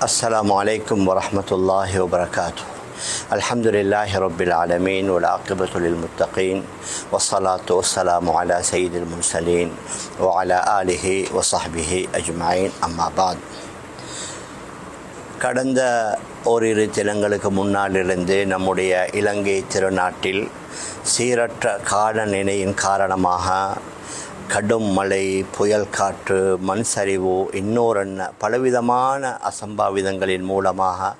السلام عليكم ورحمة الله وبركاته الحمد لله رب العالمين والعاقبة للمتقين والصلاة والسلام على سيد المرسلين وعلى آله وصحبه أجمعين أما بعد கடந்த ஓரிரு தினங்களுக்கு முன்னாலிருந்து நம்முடைய இலங்கை திருநாட்டில் சீரற்ற காலநிலையின் காரணமாக கடும் மழை புயல் காற்று மண் சரிவு இன்னொரு பலவிதமான அசம்பாவிதங்களின் மூலமாக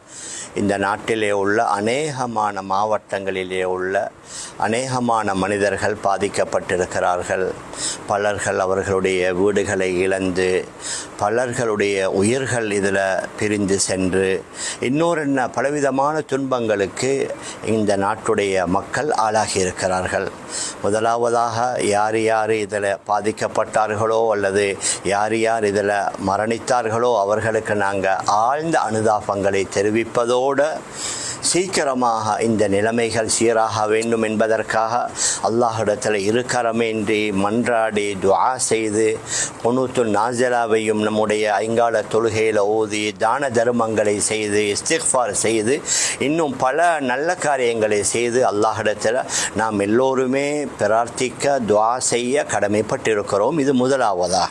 இந்த நாட்டிலே உள்ள அநேகமான மாவட்டங்களிலே உள்ள அநேகமான மனிதர்கள் பாதிக்கப்பட்டிருக்கிறார்கள். பலர்கள் அவர்களுடைய வீடுகளை இழந்து பலர்களுடைய உயிர்கள் இதில் பிரிந்து சென்று இன்னொரென்ன பலவிதமான துன்பங்களுக்கு இந்த நாட்டுடைய மக்கள் ஆளாகி இருக்கிறார்கள் முதலாவதாக யார் யார் இதில் பாதிக்கப்பட்டார்களோ அல்லது யார் யார் இதில் மரணித்தார்களோ அவர்களுக்கு நாங்கள் ஆழ்ந்த அனுதாபங்களை தெரிவிப்பதோடு சீக்கிரமாக இந்த நிலைமைகள் சீராக வேண்டும் என்பதற்காக அல்லாஹிடத்தில் இருக்கரமேன்றி மன்றாடி துவா செய்து பொனூத்து நாஜலாவையும் நம்முடைய ஐங்கால தொழுகையில் ஓதி தான தர்மங்களை செய்து இஸ்திக்ஃபார் செய்து இன்னும் பல நல்ல காரியங்களை செய்து அல்லாஹிடத்தில் நாம் எல்லோருமே பிரார்த்திக்க துவா செய்ய கடமைப்பட்டிருக்கிறோம். இது முதலாவதாக.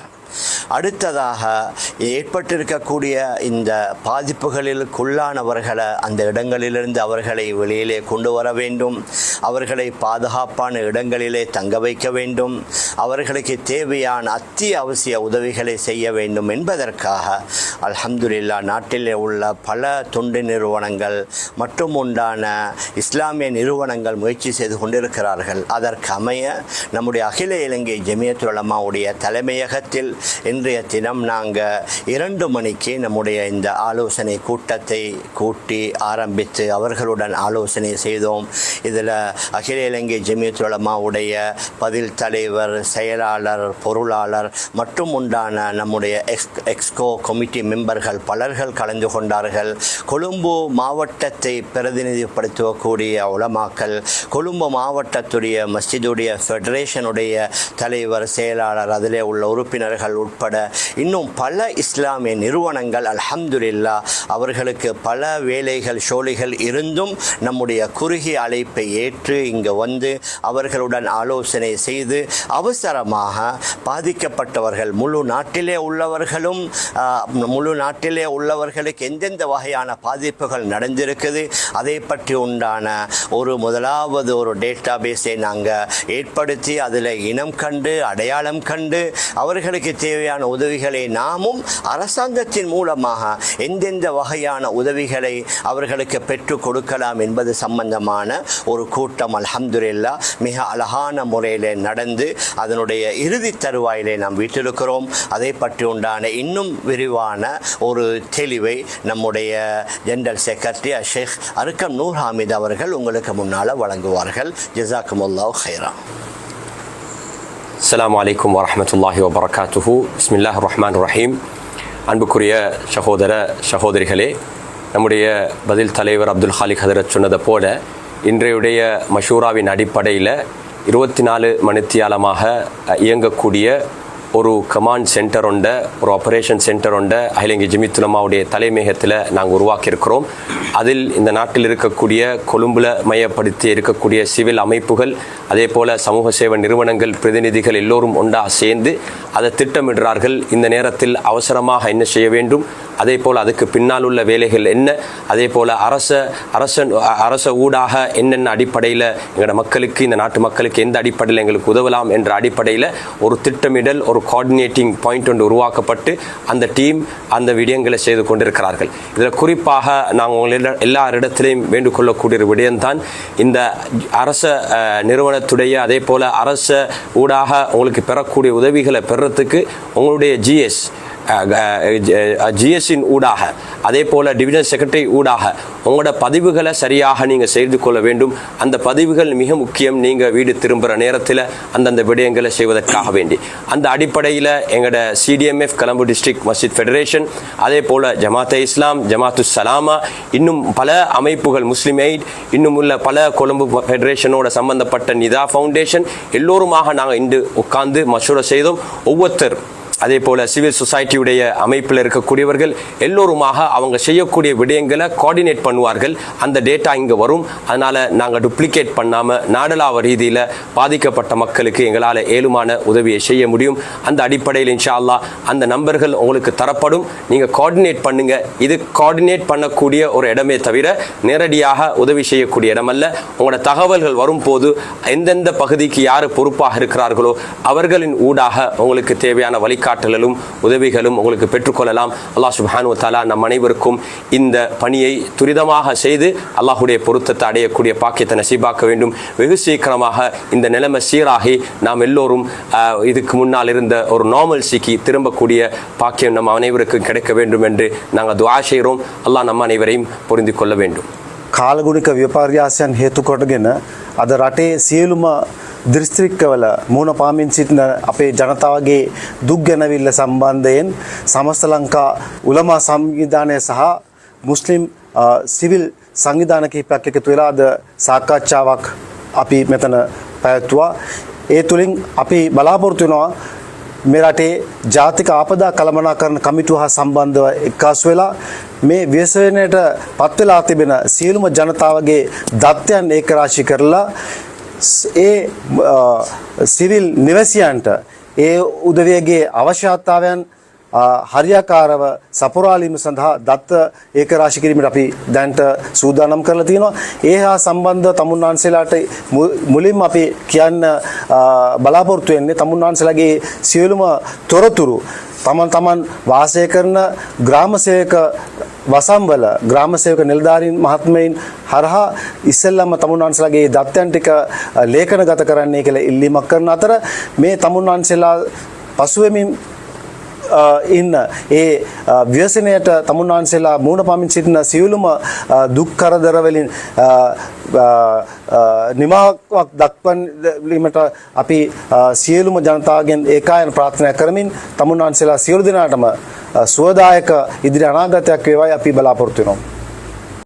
அடுத்ததாக ஏற்பட்டிருக்கக்கூடிய இந்த பாதிப்புகளிலுக்குள்ளானவர்களை அந்த இடங்களிலிருந்து அவர்களை வெளியிலே கொண்டு வர வேண்டும். அவர்களை பாதுகாப்பான இடங்களிலே தங்க வைக்க வேண்டும். அவர்களுக்கு தேவையான அத்தியாவசிய உதவிகளை செய்ய வேண்டும் என்பதற்காக அல்ஹம்துல்லா நாட்டிலே உள்ள பல தொண்டு நிறுவனங்கள் மற்றும் உண்டான இஸ்லாமிய நிறுவனங்கள் முயற்சி செய்து கொண்டிருக்கிறார்கள். அதற்கு அமைய நம்முடைய அகில இலங்கை ஜமியத்துலமாவுடைய தலைமையகத்தில் இன்றைய தினம் நாங்கள் இரண்டு மணிக்கு நம்முடைய இந்த ஆலோசனை கூட்டத்தை கூட்டி ஆரம்பித்து அவர்களுடன் ஆலோசனை செய்தோம். இதில் அகில இலங்கை ஜமியத்துலமாவுடைய பதில் தலைவர் செயலாளர் பொருளாளர் மற்றும் உண்டான நம்முடைய எக்ஸ் எக்ஸ்கோ கமிட்டி மெம்பர்கள் பலர்கள் கலந்து கொண்டார்கள். கொழும்பு மாவட்டத்தை பிரதிநிதிப்படுத்தக்கூடிய உலமாக்கல் கொழும்பு மாவட்டத்துடைய மஸ்ஜிதுடைய ஃபெடரேஷனுடைய தலைவர் செயலாளர் அதிலே உள்ள உறுப்பினர்கள் உட்பட இன்னும் பல இஸ்லாமிய நிறுவனங்கள் அல்ஹம்துல்லா அவர்களுக்கு பல வேலைகள் ஷோலிகள் இருந்தும் நம்முடைய குறுகிய அழைப்பை ஏற்று இங்கு வந்து அவர்களுடன் ஆலோசனை செய்து அவசரமாக பாதிக்கப்பட்டவர்கள் முழு நாட்டிலே உள்ளவர்களும் முழு நாட்டிலே உள்ளவர்களுக்கு எந்தெந்த வகையான பாதிப்புகள் நடந்திருக்குது அதை பற்றி உண்டான ஒரு முதலாவது ஒரு டேட்டா பேஸை நாங்கள் ஏற்படுத்தி அதில் இனம் கண்டு அடையாளம் கண்டு அவர்களுக்கு தேவையான உதவிகளை நாமும் அரசாங்கத்தின் மூலமாக எந்தெந்த வகையான உதவிகளை அவர்களுக்கு பெற்றுக் கொடுக்கலாம் என்பது சம்பந்தமான ஒரு கூட்டம் அல்ஹம்துலில்லா மிக அழகான முறையில் நடந்து அதனுடைய இறுதி தருவாயிலே நாம் வீட்டிருக்கிறோம். அதை பற்றி உண்டான இன்னும் விரிவான ஒரு தெளிவை நம்முடைய ஜெனரல் செக்ரட்டரி ஷேக் அருக்கம் நூர் ஹாமித் அவர்கள் உங்களுக்கு முன்னால் வழங்குவார்கள். ஜசாக்குமுல்லாஹ் ஹைரா அஸ்லாம் வலைக்கம் வரமத்துல்லாஹி வபரகாத்துஹு பிஸ்மில்லாஹ் ரஹ்மான் ரஹீம் அன்புக்குரிய சகோதர சகோதரிகளே நம்முடைய பதில் தலைவர் அப்துல் ஹாலிக் ஹதரத் சொன்னதை போல இன்றையுடைய மஷூராவின் அடிப்படையில் இருபத்தி நாலு மணித்தியாலமாக இயங்கக்கூடிய ஒரு கமாண்ட் சென்டர் உண்ட ஒரு ஆப்ரேஷன் சென்டர் உண்ட அகிலங்கி ஜிமித்துலமாவுடைய தலைமையகத்தில் நாங்கள் உருவாக்கியிருக்கிறோம். அதில் இந்த நாட்டில் இருக்கக்கூடிய கொழும்புல மையப்படுத்தி இருக்கக்கூடிய சிவில் அமைப்புகள் அதே போல் சமூக சேவை நிறுவனங்கள் பிரதிநிதிகள் எல்லோரும் ஒன்றாக சேர்ந்து அதை திட்டமிடுறார்கள். இந்த நேரத்தில் அவசரமாக என்ன செய்ய வேண்டும்? அதே போல் அதுக்கு பின்னால் உள்ள வேலைகள் என்ன? அதே போல் அரச அரசன் அரச ஊடாக என்னென்ன அடிப்படையில் எங்களோட மக்களுக்கு இந்த நாட்டு மக்களுக்கு எந்த அடிப்படையில் எங்களுக்கு உதவலாம் என்ற அடிப்படையில் ஒரு திட்டமிடல் ஒரு கோஆர்டினேட்டிங் பாயிண்ட் ஒன்று உருவாக்கப்பட்டு அந்த டீம் அந்த விடயங்களை செய்து கொண்டிருக்கிறார்கள். இதில் குறிப்பாக நாங்கள் எல்லா எல்லாரிடத்திலையும் வேண்டுகொள்ளக்கூடிய விடயம்தான் இந்த அரச நிறுவனத்துடைய அதே போல் அரச ஊடாக உங்களுக்கு பெறக்கூடிய உதவிகளை பெறத்துக்கு உங்களுடைய ஜிஎஸ் ஜிஎஸ்ஸின் ஊடாக அதே போல் டிவிஷன் செக்ரட்டரி ஊடாக உங்களோட பதிவுகளை சரியாக நீங்கள் செய்து கொள்ள வேண்டும். அந்த பதிவுகள் மிக முக்கியம். நீங்கள் வீடு திரும்புகிற நேரத்தில் அந்தந்த விடயங்களை செய்வதற்காக வேண்டி. அந்த அடிப்படையில் எங்களோட சிடிஎம்எஃப் கலம்பு டிஸ்ட்ரிக்ட் மஸ்ஜித் ஃபெடரேஷன் அதே போல் ஜமாத்தே இஸ்லாம் ஜமாத்து சலாமா இன்னும் பல அமைப்புகள் முஸ்லிம் எய்ட் இன்னும் உள்ள பல கொழும்பு ஃபெடரேஷனோட சம்பந்தப்பட்ட நிதா ஃபவுண்டேஷன் எல்லோருமாக நாங்கள் இன்று உட்கார்ந்து மசூரை செய்தோம். ஒவ்வொருத்தர் அதே போல சிவில் சொசைட்டியுடைய அமைப்பில் இருக்கக்கூடியவர்கள் எல்லோருமாக அவங்க செய்யக்கூடிய விடயங்களை கோஆர்டினேட் பண்ணுவார்கள். அந்த டேட்டா இங்கே வரும். அதனால் நாங்கள் டூப்ளிகேட் பண்ணாமல் நாடளாவ ரீதியில் பாதிக்கப்பட்ட மக்களுக்கு எங்களால் ஏழுமான உதவியை செய்ய முடியும். அந்த அடிப்படையில் இன்ஷா அல்லா அந்த நம்பர்கள் உங்களுக்கு தரப்படும். நீங்கள் கோஆர்டினேட் பண்ணுங்க. இது கோஆர்டினேட் பண்ணக்கூடிய ஒரு இடமே தவிர நேரடியாக உதவி செய்யக்கூடிய இடமல்ல. உங்களோட தகவல்கள் வரும்போது எந்தெந்த பகுதிக்கு யார் பொறுப்பாக இருக்கிறார்களோ அவர்களின் ஊடாக உங்களுக்கு தேவையான வழிகாட்டலும் உதவிகளும் உங்களுக்கு பெற்றுக்கொள்ளலாம் அல்லாஹ் சுப்ஹானு தாலா நம் அனைவருக்கும் இந்த பணியை துரிதமாக செய்து அல்லாஹுடைய பொருத்தத்தை அடையக்கூடிய பாக்கியத்தை நசீபாக்க வேண்டும் வெகு சீக்கிரமாக இந்த நிலைமை சீராகி நாம் எல்லோரும் ஆஹ், இதுக்கு முன்னால் இருந்த ஒரு நார்மல்சிக்கு திரும்பக்கூடிய பாக்கியம் நம் அனைவருக்கும் கிடைக்க வேண்டும் என்று நாங்கள் துஆ செய்கிறோம் அல்லாஹ் நம் அனைவரையும் புரிந்து கொள்ள வேண்டும் කාලගුණික ව්‍යපාර්යාසයන් හේතු කොටගෙන අද රටේ සියලුම දිස්ත්‍රික්කවල මුණ පාමින් සිටින අපේ ජනතාවගේ දුක් ගැනවිල්ල සම්බන්ධයෙන් සමස්ත ලංකා උළමා සංවිධානය සහ මුස්ලිම් අ, සිවිල් සංවිධාන කිහිපයක් එකතු වෙලා අද සාකච්ඡාවක් අපි මෙතන පැවැත්තුවා. ඒ තුළින් අපි බලාපොරොත්තු වෙනවා මේ රටේ ජාතික ආපදා කළමනාකරණ කමිටුව හා සම්බන්ධව එක්කාසු වෙලා මේ ව්‍යසනයට පත්වෙලා තිබෙන සියලුම ජනතාවගේ දත්වයන් ඒකරාශි කරලා ස්- ඒ අ, සිවිල් නිවැසියන්ට ඒ උදවියගේ අවශ්‍යතාවයන් අ, හරියාකාරව සපුරාලීම සඳහා දත්ත ඒක රාශි කිරීමට අපි දැන්ට සූදානම් කරලා තියෙනවා. ඒ හා සම්බන්ධ තමුන් වහන්සේලාට මු- මුලින්ම අපි කියන්න අ, බලාපොරොත්තු වෙන්නේ තමුන් වහන්සේලාගේ සියලුම තොරතුරු තමන් තමන් වාසය කරන ග්‍රාම සේවක වසම්වල ග්‍රාම සේවක නිලධාරීන් මහත්මයින් හරහා ඉස්සෙල්ලම තමුන් වහන්සේලාගේ දත්තයන් ටික අ, ලේඛනගත කරන්නේ කියලා ඉල්ලීමක් කරන අතර මේ තමුන් වහන්සේලා පසුවෙමින් අ, ඉන්න. ඒ අ, ව්‍යසනයට තමුන් වහන්සේලා මූණ පාමින් සිටින සියලුම අ, දුක් කරදර වලින් අ, අ, අ, නිමාවක් දක්වීමට අපි අ, සියලුම ජනතාවගෙන් ඒකායන ප්‍රාර්ථනා කරමින් තමුන් වහන්සේලා සියලු දෙනාටම අ, සුවදායක ඉදිරි අනාගතයක් වේවායි අපි බලාපොරොත්තු වෙනවා.